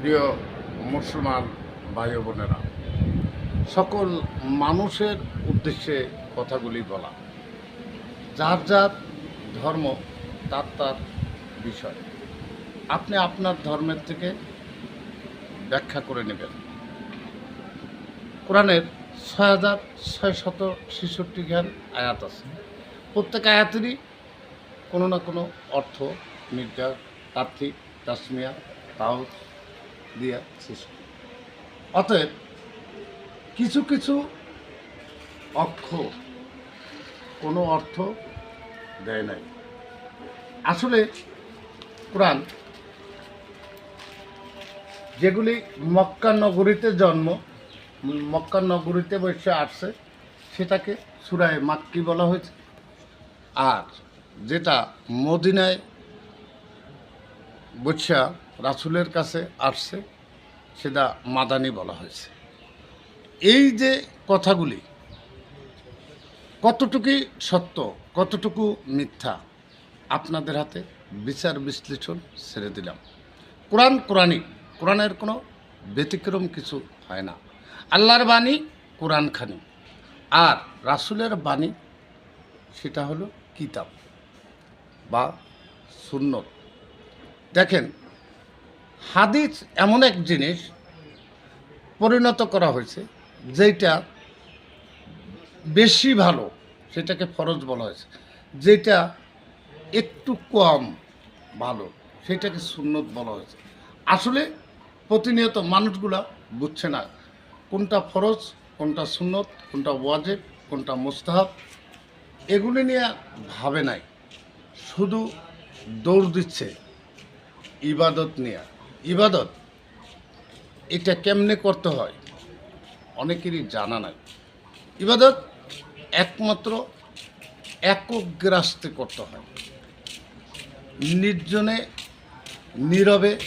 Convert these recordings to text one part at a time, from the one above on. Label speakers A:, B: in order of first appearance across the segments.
A: প্রিয় মুসলমান ভাই বোনেরা, সকল মানুষের উদ্দেশ্যে কথাগুলি বলা। যার যার ধর্ম, তার তার বিষয়। আপনি আপনার ধর্মের থেকে ব্যাখ্যা করে নেবেন। কোরআনের ছয় হাজার ছয় শত ছেষট্টি জ্ঞান আয়াত আছে। প্রত্যেক আয়াতেরই কোনো না কোনো অর্থ নির্যাস তার্থিক তাসমিয়া তাও দিয়া সৃষ্টি অতএব কিছু কিছু অক্ষর কোনো অর্থ দেয় নাই। আসলে কোরআন যেগুলি মক্কা নগরীতে জন্ম, মক্কা নগরীতে বসে আসছে, সেটাকে সুরায় মাক্কি বলা হয়েছে। আর যেটা মদিনায় বৈশা রাসুলের কাছে আসছে, সেটা মাদানি বলা হয়েছে। এই যে কথাগুলি, কতটুকুই সত্য, কতটুকু মিথ্যা, আপনাদের হাতে বিচার বিশ্লেষণ ছেড়ে দিলাম। কোরআন কোরআনই, কোরআনের কোনো ব্যতিক্রম কিছু হয় না। আল্লাহর বাণী কোরআন খানি আর রাসুলের বাণী সেটা হলো কিতাব বা সুন্নত। দেখেন, হাদিস এমন এক জিনিস পরিণত করা হয়েছে যেটা বেশি ভালো, সেটাকে ফরজ বলা হয়েছে যেটা একটু কম ভালো, সেটাকে সুন্নত বলা হয়েছে। আসলে প্রতিনিয়ত মানুষগুলা বুঝছে না কোনটা ফরজ, কোনটা সুন্নত, কোনটা ওয়াজেব, কোনটা মুস্তাহাব, এগুলি নিয়ে ভাবে নাই, শুধু দৌড় দিচ্ছে। ইবাদত নেয়া। ইবাদত, এটা কেমনে করতে হয়? অনেকেরই জানা নাই। ইবাদত একমাত্র একগ্রাস্তে করতে হয়। নির্জনে, নীরবে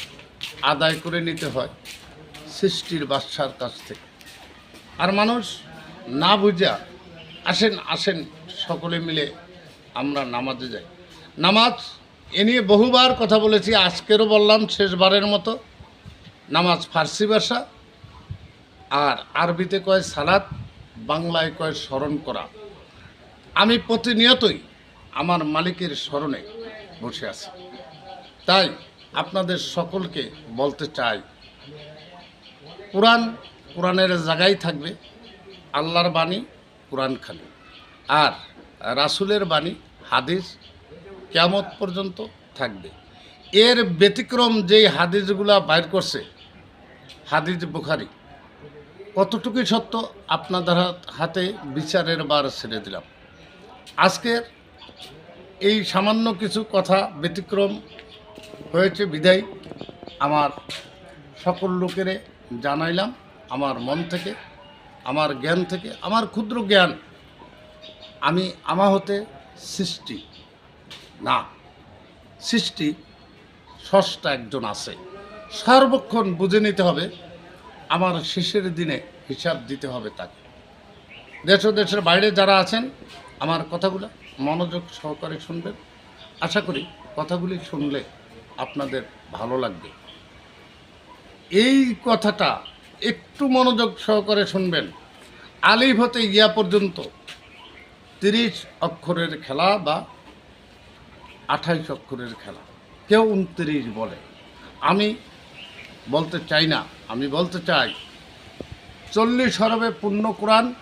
A: আদায় করে নিতে হয় সৃষ্টির বাদশার কাছ থেকে। আর মানুষ না বুঝা, আসেন আসেন, সকলে মিলে আমরা নামাজে যাই। নামাজ এ নিয়ে বহুবার কথা বলেছি, আজকেরও বললাম শেষবারের মতো। নামাজ ফার্সি ভাষা, আর আরবিতে কয় সালাত, বাংলায় কয় স্মরণ করা। আমি প্রতিনিয়তই আমার মালিকের স্মরণে বসে আছি। তাই আপনাদের সকলকে বলতে চাই, কোরআন কোরআনের জায়গায় থাকবে, আল্লাহর বাণী কোরআন খালি। আর রাসুলের বাণী, হাদিস কেমত পর্যন্ত থাকবে। এর ব্যতিক্রম যেই হাদিসগুলা বাইর করছে, হাদিস বুখারি, কতটুকুই সত্য? আপনাদের হাত- হাতে বিচারের বার ছেড়ে দিলাম। আজকের এই সামান্য কিছু কথা ব্যতিক্রম হয়েছে বিদায়। আমার সকল লোকেরে জানাইলাম, আমার মন থেকে, আমার জ্ঞান থেকে, আমার ক্ষুদ্র জ্ঞান, আমি আমা হতে সৃষ্টি। না, সৃষ্টি, ষষ্ঠ একজন আছে। সর্বক্ষণ বুঝে নিতে হবে, আমার শেষের দিনে হিসাব দিতে হবে তাকে। দেশ ও দেশের বাইরে যারা আছেন, আমার কথাগুলো মনোযোগ সহকারে শুনবেন। আশা করি কথাগুলি শুনলে আপনাদের ভালো লাগবে। এই কথাটা একটু মনোযোগ সহকারে শুনবেন। আলিফ হতে ইয়া পর্যন্ত তিরিশ অক্ষরের খেলা বা আঠাইশ অক্ষরের খেলা। কেউ উনত্রিশ বলে। আমি বলতে চাই না, আমি বলতে চাই, চল্লিশ হরবে পূর্ণ কোরআন,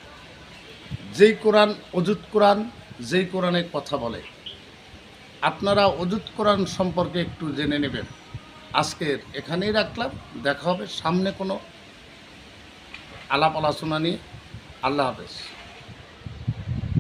A: যেই কোরআন অজুত কোরআন, যেই কোরআনে কথা বলে। আপনারা অজুত কোরআন সম্পর্কে একটু জেনে নেবেন। আজকের এখানেই রাখলাম, দেখা হবে সামনে কোনো আলাপ আলোচনা নিয়ে। আল্লাহ হাফেজ।